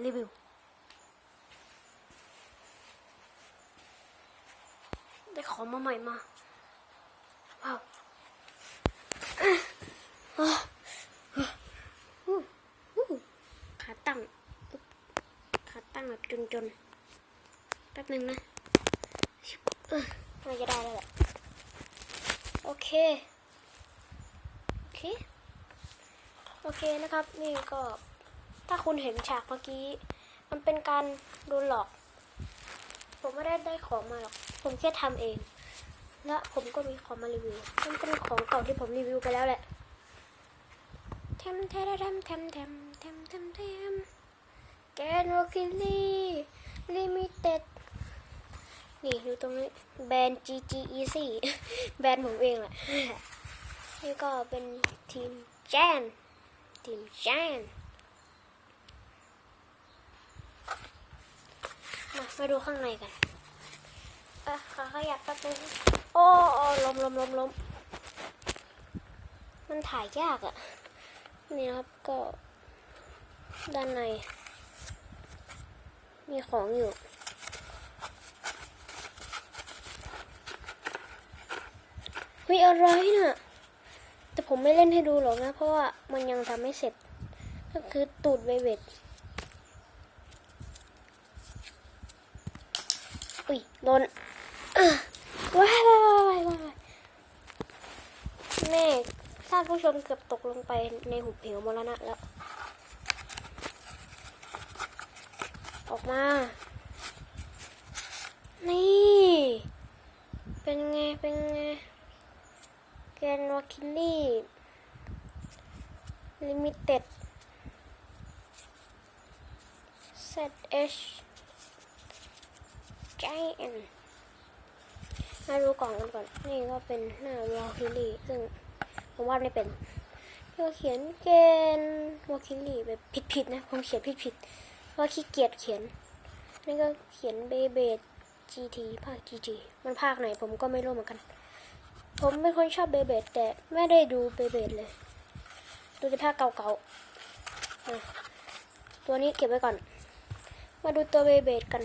รีวิว ได้ของมาใหม่มาว้าวขาตั้งขาตั้งแบบจนๆ แป๊บนึงนะน่าจะได้แล้วแหละ โอเค โอเค โอเคนะครับ นี่ก็ ถ้าคุณเห็นฉากเมื่อกี้ มันเป็นการโดนหลอก ผมไม่ได้ได้ของมาหรอก ผมแค่ทำเอง และผมก็มีของมารีวิว มันเป็นของเก่าที่ผมรีวิวไปแล้วแหละเทมเทมเทมเทมเทมเทมเทมเทมแกนโรคิลี่ลิมิเต็ดนี่ดูตรงนี้แบรนด์ GG Easy แบรนด์ผมเองแหละ นี่ก็เป็นทีมแจนทีมแจน มามาดูข้างในกัน เอะขาขยับแป๊บนึงโอ้โอ้ลมลมลมลมมันถ่ายยากอะ่ะ นี่ครับก็ด้านใน มีของอยู่เฮ้ยอะไรน่ะ แต่ผมไม่เล่นให้ดูหรอกนะ เพราะว่ามันยังทำไม่เสร็จ ก็คือตูดเวเวต อุ้ยโดนว้ายว้ายว้ายว้ายว้ายแม่ท่านผู้ชมเกือบตกลงไปในหุบเหวมรณะแล้ว ออกมา นี่ เป็นไง เป็นไง แกนวาคิลลี่ลิมิเต็ด ZH Giant มาดูกล่องกันก่อน นี่ก็เป็นหน้าวอลคิลี่ ซึ่งผมวาดไม่เป็นก็เขียนเกนวอลคิลี่แบบผิดๆนะ ผมเขียนผิดๆเพราะขี้เกียจเขียน นี่ก็เขียนเบเบด GT ภาค GT มันภาคไหนผมก็ไม่รู้เหมือนกัน ผมเป็นคนชอบเบเบดแต่ไม่ได้ดูเบเบดเลย ดูแต่ภาคเก่าๆ ตัวนี้เก็บไว้ก่อน มาดูตัวเบเบดกัน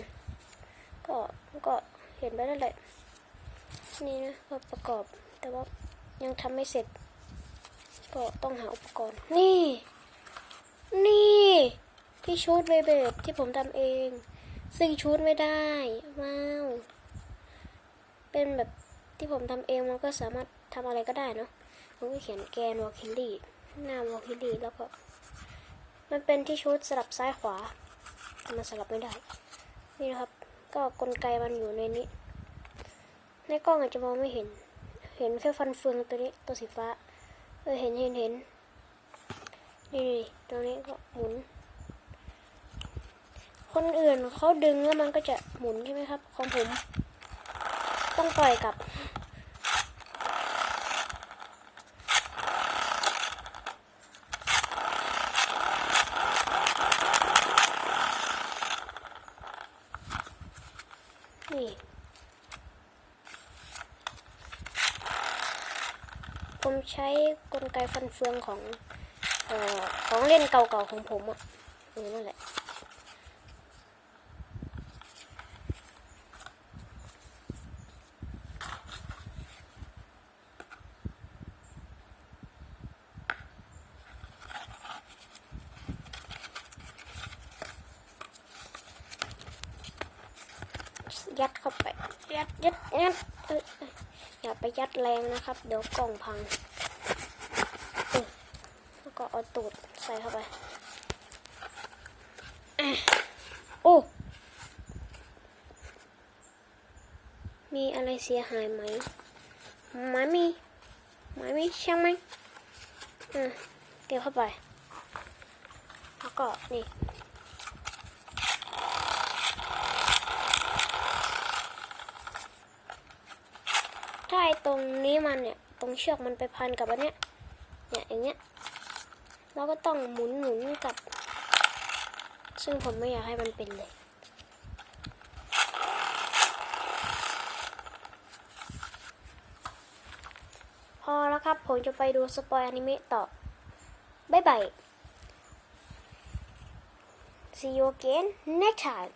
ก็ก็เห็นไปนั่นแหละ นี่นะก็ประกอบ แต่ว่ายังทำไม่เสร็จ ก็ต้องหาอุปกรณ์ นี่ นี่ที่ชูดเบเบดที่ผมทำเอง ซึ่งชูดไม่ได้ ว้าว เป็นแบบที่ผมทำเองมันก็สามารถทำอะไรก็ได้เนาะผมก็เขียนแกนวอลคิลลี่หน้าวอลคิลลี่แล้วก็ มันเป็นที่ชูดสลับซ้ายขวา มันสลับไม่ได้ นี่นะครับ ก็กลไกมันอยู่ในนี้ ในกล้องอาจจะมองไม่เห็น เห็นแค่ฟันเฟืองตัวนี้ตัวสีฟ้า เออเห็นเห็นเห็นนี่ตัวนี้ก็หมุน คนอื่นเขาดึงแล้วมันก็จะหมุนใช่ไหมครับ ของผม ต้องปล่อยกลับ นี่ ผมใช้กลไกฟันเฟืองของเอ่อของเล่นเก่าๆของผมอะ่ะเออนั่นแหละ ยัดเข้าไป ยัดยัดยัดอย่าไปยัดแรงนะครับ เดี๋ยวกล่องพังแล้วก็เอาตูดใส่เข้าไปโอ้มีอะไรเสียหายไหมไม่มีไม่มีใช่ไหมอะเดี๋ยวเข้าไปแล้วก็นี่ ถ้าไอตรงนี้มันเนี่ย ตรงเชือกมันไปพันกับอันเนี้ย เนี่ยอย่างเงี้ย เราก็ต้องหมุนหมุนกับ ซึ่งผมไม่อยากให้มันเป็นเลย พอแล้วครับ ผมจะไปดูสปอยอนิเมะต่อ บ๊ายบาย See you again next time